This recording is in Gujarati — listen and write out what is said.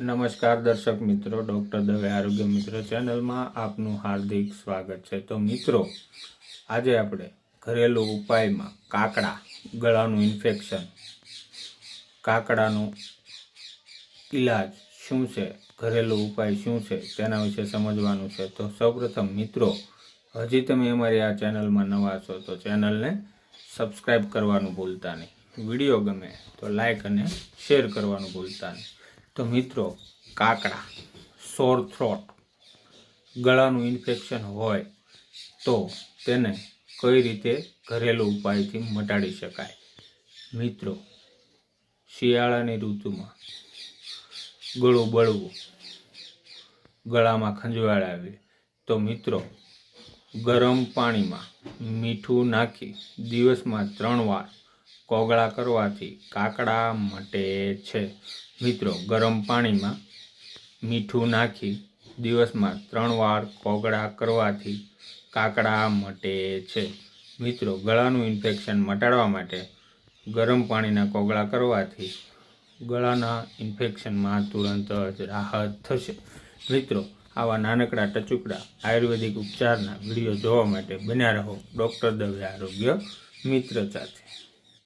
નમસ્કાર દર્શક મિત્રો, ડૉક્ટર દવે આરોગ્ય મિત્ર ચેનલમાં આપનું હાર્દિક સ્વાગત છે. તો મિત્રો, આજે આપણે ઘરેલું ઉપાયમાં કાકડા ગળાનું ઇન્ફેક્શન, કાકડાનો ઈલાજ શું છે, ઘરેલું ઉપાય શું છે, તેના વિશે સમજવાનું છે. તો સૌપ્રથમ મિત્રો, હજી તમે અમારી આ ચેનલમાં નવા છો તો ચેનલને સબસ્ક્રાઈબ કરવાનું ભૂલતા નહીં. વીડિયો ગમે તો લાઈક અને શેર કરવાનું ભૂલતા નહીં. તો મિત્રો, કાકડા સોર થ્રોટ ગળાનું ઇન્ફેક્શન હોય તો તેને કઈ રીતે ઘરેલું ઉપાયથી મટાડી શકાય? મિત્રો, શિયાળાની ઋતુમાં ગળું બળવું, ગળામાં ખંજવાળ આવે તો મિત્રો, ગરમ પાણીમાં મીઠું નાખી દિવસમાં ત્રણ વાર કોગળા કરવાથી કાકડા મટે છે. મિત્રો, ગરમ પાણીમાં મીઠું નાખી દિવસમાં ત્રણ વાર કોગળા કરવાથી કાકડા મટે છે. મિત્રો, ગળાનું ઇન્ફેક્શન મટાડવા માટે ગરમ પાણીના કોગળા કરવાથી ગળાના ઇન્ફેક્શનમાં તુરંત જ રાહત થશે. મિત્રો, આવા નાનકડા ટચુકડા આયુર્વેદિક ઉપચારના વીડિયો જોવા માટે બન્યા રહો. ડૉક્ટર દવે આરોગ્ય મિત્ર સાથે.